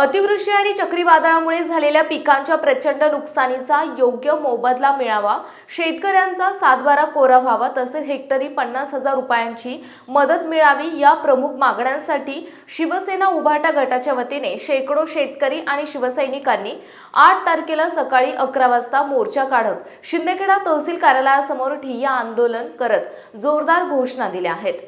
अतिवृष्टी आणि चक्रीवादळामुळे झालेल्या पिकांच्या प्रचंड नुकसानीचा योग्य मोबदला मिळावा शेतकऱ्यांचा सातबारा कोरा व्हावा तसेच हेक्टरी पन्नास हजार रुपयांची मदत मिळावी या प्रमुख मागण्यांसाठी शिवसेना उभाटा गटाच्या वतीने शेकडो शेतकरी आणि शिवसैनिकांनी आठ तारखेला सकाळी अकरा वाजता मोर्चा काढत शिंदेखेडा तहसील कार्यालयासमोर ठिय्या आंदोलन करत जोरदार घोषणा दिल्या आहेत.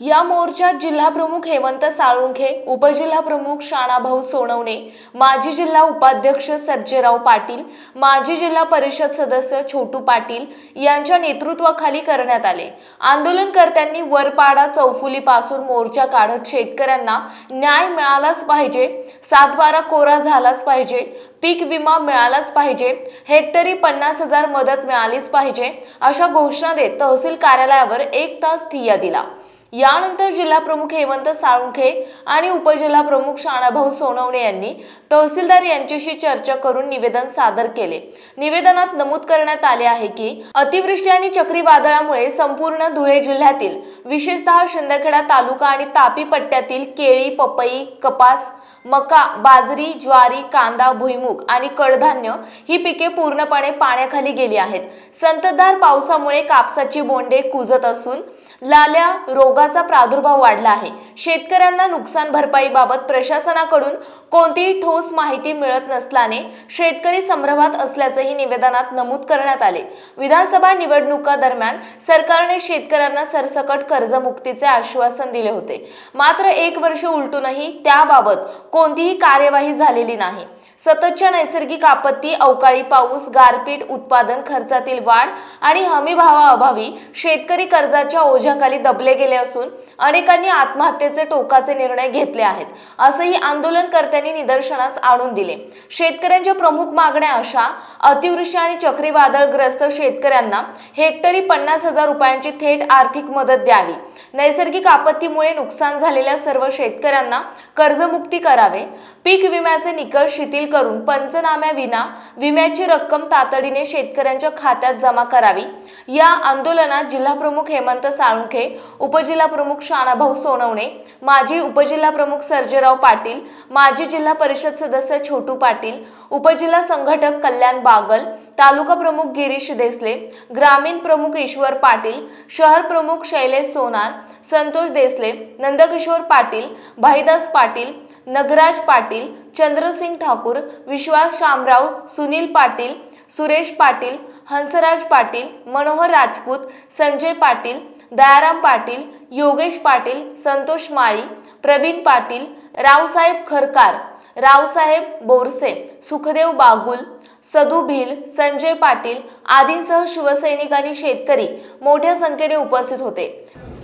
या मोर्चात जिल्हाप्रमुख हेमंत साळुंखे उपजिल्हाप्रमुख शाणाभाऊ सोनवणे माजी जिल्हा उपाध्यक्ष सर्जेराव पाटील माजी जिल्हा परिषद सदस्य छोटू पाटील यांच्या नेतृत्वाखाली करण्यात आले. आंदोलनकर्त्यांनी वरपाडा चौफुलीपासून मोर्चा काढत शेतकऱ्यांना न्याय मिळालाच पाहिजे सातबारा कोरा झालाच पाहिजे पीक विमा मिळालाच पाहिजे हेक्टरी पन्नास हजार मदत मिळालीच पाहिजे अशा घोषणा देत तहसील कार्यालयावर एक तास ठिय्या दिला. यानंतर जिल्हाप्रमुख हेमंत साळुंखे आणि उपजिल्हाप्रमुख शाणाभाऊ सोनवणे यांनी तहसीलदार यांच्याशी चर्चा करून निवेदन सादर केले. निवेदनात नमूद करण्यात आले आहे की अतिवृष्टी आणि चक्रीवादळामुळे संपूर्ण धुळे जिल्ह्यातील विशेषतः शिंदखेडा तालुका आणि तापी पट्ट्यातील केळी पपई कपास मका बाजरी ज्वारी कांदा भुईमुग आणि कडधान्य ही पिके पूर्णपणे पाण्याखाली गेली आहेत. संततधार पावसामुळे कापसाची बोंडे कुजत असून लाल्या रोगाचा प्रादुर्भाव वाढला आहे. शेतकऱ्यांना नुकसान भरपाईबाबत प्रशासनाकडून कोणतीही ठोस माहिती मिळत नसल्याने शेतकरी संभ्रमात असल्याचंही निवेदनात नमूद करण्यात आले. विधानसभा निवडणुका दरम्यान सरकारने शेतकऱ्यांना सरसकट कर्जमुक्तीचे आश्वासन दिले होते. मात्र एक वर्ष उलटूनही त्याबाबत कोणतीही कार्यवाही झालेली नाही. सततच्या नैसर्गिक आपत्ती अवकाळी पाऊस गारपीट उत्पादन खर्चातील वाढ आणि हमीभावाअभावी शेतकरी कर्जाच्या ओझ्याखाली दबले गेले असून अनेकांनी आत्महत्येचे टोकाचे निर्णय घेतले आहेत असंही आंदोलनकर्त्यांनी निदर्शनास आणून दिले. शेतकऱ्यांच्या प्रमुख मागण्या अशा अतिवृष्टी आणि चक्रीवादळग्रस्त शेतकऱ्यांना हेक्टरी पन्नास हजार रुपयांची थेट आर्थिक मदत द्यावी. नैसर्गिक आपत्तीमुळे नुकसान झालेल्या सर्व शेतकऱ्यांना कर्जमुक्ती करावे. पीक विम्याचे निकष शिथिल करून पंचनाम्याविना विम्याची रक्कम तातडीने शेतकऱ्यांच्या खात्यात जमा करावी. या आंदोलनात जिल्हाप्रमुख हेमंत साळुंखे उपजिल्हाप्रमुख शाणाभाऊ सोनवणे माजी उपजिल्हाप्रमुख सर्जेराव पाटील माजी जिल्हा परिषद सदस्य छोटू पाटील उपजिल्हा संघटक कल्याण बागल तालुका प्रमुख गिरीश देसले ग्रामीण प्रमुख ईश्वर पाटील शहर प्रमुख शैलेश सोनार संतोष देसले नंदकिशोर पाटील भाईदास पाटील नगराज पाटील चंद्रसिंग ठाकूर विश्वास शामराव सुनील पाटील सुरेश पाटील हंसराज पाटील मनोहर राजपूत संजय पाटील दयाराम पाटील योगेश पाटील संतोष माळी प्रवीण पाटील रावसाहेब खरकार रावसाहेब बोरसे सुखदेव बागुल सदू भिल संजय पाटील आदींसह शिवसैनिक आणि शेतकरी मोठ्या संख्येने उपस्थित होते.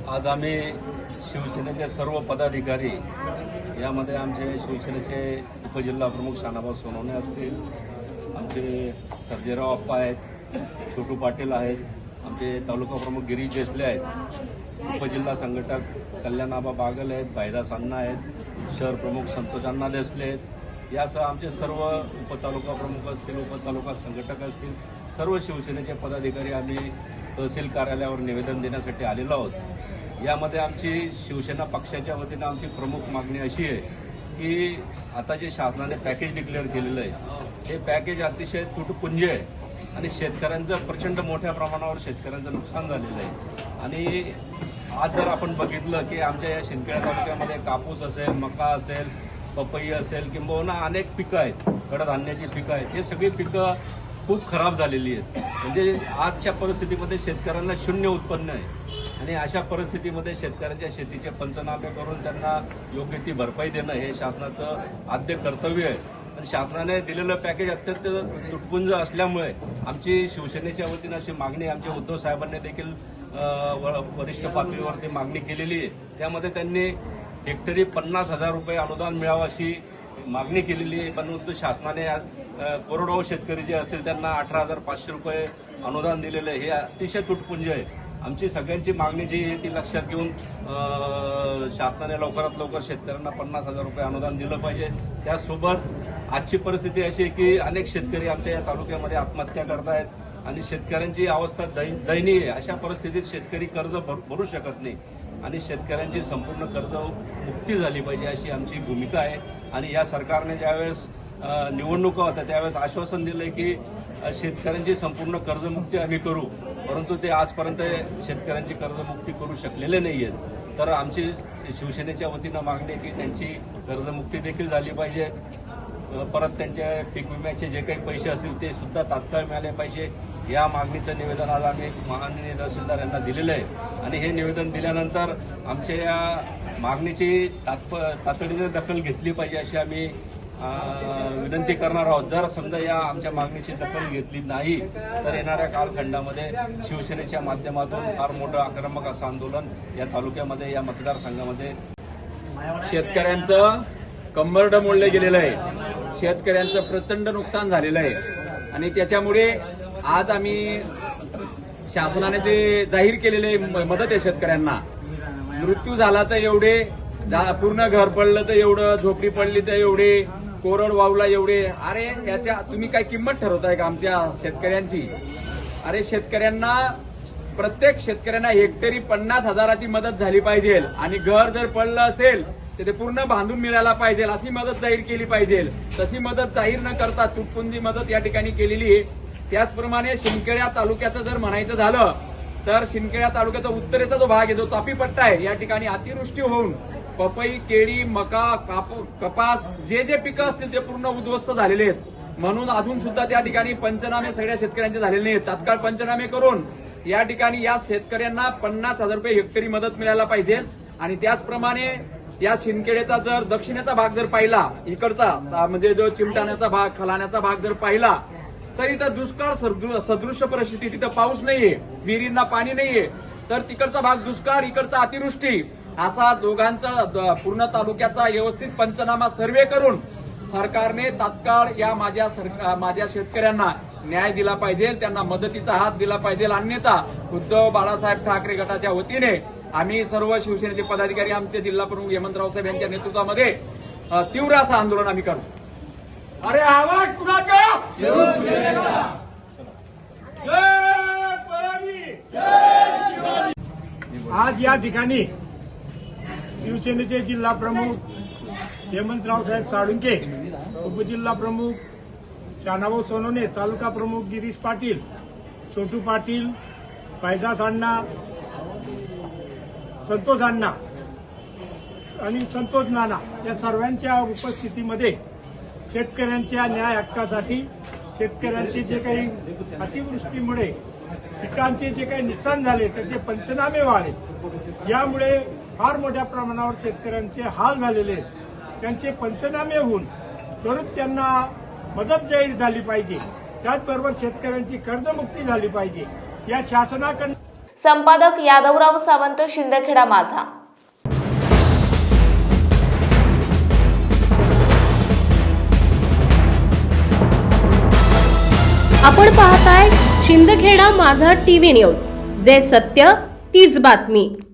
आज आम्ही शिवसेनेचे सर्व पदाधिकारी यामध्ये आमचे शिवसेनेचे उपजिल्हा प्रमुख शानाभाऊ सोनवणे असतील. आमचे सर्जेराव आप्पा आहेत छोटू पाटील आहेत आमचे तालुका प्रमुख गिरीश जेसले आहेत. उपजिल्हा संघटक कल्याणाबा बागल आहेत भाईदास अण्णा आहेत शहर प्रमुख संतोष अण्णा देसले आहेत. यासह आमचे सर्व उपतालुका प्रमुख असतील उपतालुका संघटक असतील सर्व शिवसेनेचे पदाधिकारी आम्ही तहसील कार्यालयावर निवेदन देण्यासाठी आलेलो आहोत. यामध्ये आमची शिवसेना पक्षाच्या वतीनं आमची प्रमुख मागणी अशी आहे की आता जे शासनाने पॅकेज डिक्लेअर केलेलं आहे हे पॅकेज अतिशय तुटपुंज आहे आणि शेतकऱ्यांचं प्रचंड मोठ्या प्रमाणावर शेतकऱ्यांचं नुकसान झालेलं आहे. आणि आज जर आपण बघितलं की आमच्या या शिंदखेडा तालुक्यामध्ये कापूस असेल मका असेल पपई असेल किंबहुना अनेक पिकं आहेत कडधान्याची पिकं आहेत हे सगळी पिकं खूप खराब झालेली आहेत. म्हणजे आजच्या परिस्थितीमध्ये शेतकऱ्यांना शून्य उत्पन्न आहे. आणि अशा परिस्थितीमध्ये शेतकऱ्यांच्या शेतीचे पंचनामे करून त्यांना योग्य ती भरपाई देणं हे शासनाचं आद्य कर्तव्य आहे. आणि शासनाने दिलेलं पॅकेज अत्यंत तुटपुंज असल्यामुळे आमची शिवसेनेच्या वतीनं अशी मागणी आमच्या उद्धव साहेबांनी देखील व- वरिष्ठ पातळीवरती मागणी केलेली आहे. त्यामध्ये त्यांनी हेक्टरी पन्नास हजार रुपये अनुदान मिळावं अशी मागणी केलेली आहे. परंतु शासनाने आज कोरडवाहू शेतकरी जे असतील त्यांना अठरा हजार पाचशे रुपये अनुदान दिलेलं आहे. हे अतिशय तुटपुंज आहे. आमची सगळ्यांची मागणी जी आहे ती लक्षात घेऊन शासनाने लवकरात लवकर शेतकऱ्यांना पन्नास हजार रुपये अनुदान दिलं पाहिजे. त्यासोबत आजची परिस्थिती अशी आहे की अनेक शेतकरी आमच्या या तालुक्यामध्ये आत्महत्या करतायत आणि शेतकऱ्यांची अवस्था दै- दयनीय आहे. अशा परिस्थितीत शेतकरी कर्ज भर- भरू शकत नाही आणि शेतकऱ्यांची संपूर्ण कर्ज मुक्ती झाली पाहिजे अशी आमची भूमिका आहे. आणि या सरकारने ज्यावेळेस निवडणुका होत्या त्यावेळेस आश्वासन दिलंय की शेतकऱ्यांची संपूर्ण कर्जमुक्ती आम्ही करू. परंतु ते आजपर्यंत शेतकऱ्यांची कर्जमुक्ती करू शकलेले नाही आहेत तर आमची शिवसेनेच्या वतीनं मागणी की त्यांची कर्जमुक्ती देखील झाली पाहिजे. परत त्यांच्या पीक विम्याचे जे काही पैसे असतील ते सुद्धा तात्काळ मिळाले पाहिजे. या मागणीचं निवेदन आज आम्ही माननीय तहसीलदार यांना दिलेलं आहे. आणि हे निवेदन दिल्यानंतर आमच्या या मागणीची तात्प तातडीने दखल घेतली पाहिजे अशी आम्ही विनंती करणार आहोत. जर समजा या आमच्या मागणीची दखल घेतली नाही तर येणाऱ्या कालखंडामध्ये शिवसेनेच्या माध्यमातून फार मोठं आक्रमक असं आंदोलन या तालुक्यामध्ये या मतदारसंघामध्ये शेतकऱ्यांचं कंबरड मोडलं गेलेलं आहे. शेतकऱ्यांचं प्रचंड नुकसान झालेलं आहे. आणि त्याच्यामुळे आज आम्ही शासनाने जे जाहीर केलेले मदत आहे शेतकऱ्यांना. मृत्यू झाला तर एवढे पूर्ण घर पडलं तर एवढं झोपडी पडली तर एवढे कोरडवाहूला एवढे. अरे याच्या तुम्ही काय किंमत ठरवताय का आमच्या शेतकऱ्यांची? अरे शेतकऱ्यांना प्रत्येक शेतकऱ्यांना हेक्टरी पन्नास हजाराची मदत झाली पाहिजे. आणि घर जर पडलं असेल तर ते पूर्ण बांधून मिळायला पाहिजे. अशी मदत जाहीर केली पाहिजे. तशी मदत जाहीर न करता तुटपुंजी मदत या ठिकाणी केलेली आहे. त्याचप्रमाणे शिंदखेड्या तालुक्याचं जर म्हणायचं झालं तर शिंदखेड्या तालुक्याचा उत्तरेचा जो भाग आहे जो तापी पट्टा आहे या ठिकाणी अतिवृष्टी होऊन पपई केळी मका काप कपास जे जे पिकं असतील ते पूर्ण उद्ध्वस्त झालेले आहेत. म्हणून अजून सुद्धा त्या ठिकाणी पंचनामे सगळ्या शेतकऱ्यांचे झालेले नाहीत. तात्काळ पंचनामे करून या ठिकाणी या शेतकऱ्यांना पन्नास हजार रुपये हेक्टरी मदत मिळायला पाहिजे. आणि त्याचप्रमाणे या शिंदखेड्याचा जर दक्षिणेचा भाग जर पाहिला इकडचा म्हणजे जो चिमटाण्याचा भाग खलाण्याचा भाग जर पाहिला तर इथं दुष्काळ सदृ- सदृश्य परिस्थिती तिथं पाऊस नाहीये विहिरींना पाणी नाहीये. तर तिकडचा भाग दुष्काळ इकडचा अतिवृष्टी. असा दोघांचा पूर्ण तालुक्याचा व्यवस्थित पंचनामा सर्वे करून सरकारने तात्काळ या माझ्या माझ्या शेतकऱ्यांना न्याय दिला पाहिजे त्यांना मदतीचा हात दिला पाहिजे. अन्यथा उद्धव बाळासाहेब ठाकरे गटाच्या वतीने आम्ही सर्व शिवसेनेचे पदाधिकारी आमचे जिल्हा प्रमुख हेमंतराव साहेब यांच्या नेतृत्वामध्ये तीव्र असं आंदोलन आम्ही करू. अरे आवाज कुणाचा? आज या ठिकाणी शिवसेनेचे जिल्हा प्रमुख हेमंतराव साहेब साळुंके उपजिल्हा प्रमुख शानाभाऊ सोनोने तालुका प्रमुख गिरीश पाटील छोटू पाटील पैदास अण्णा संतोष अण्णा आणि संतोष नाना या सर्वांच्या उपस्थितीमध्ये शेतकऱ्यांच्या न्याय हक्कासाठी शेतकऱ्यांचे जे काही अतिवृष्टीमुळे पिकांचे जे काही नुकसान झाले त्याचे पंचनामे व्हावे यामुळे फार मोठ्या प्रमाणावर शेतकऱ्यांचे हाल झालेले आहेत. त्यांचे पंचनामे होऊन त्वरित त्यांना मदत जाहीर झाली पाहिजे. त्याचबरोबर शेतकऱ्यांची कर्जमुक्ती झाली पाहिजे. या शासनाकडून संपादक यादवराव सावंत शिंदखेडा माझा. आपण पाहताय शिंदखेडा माझा टीव्ही न्यूज जे सत्य तीच बातमी.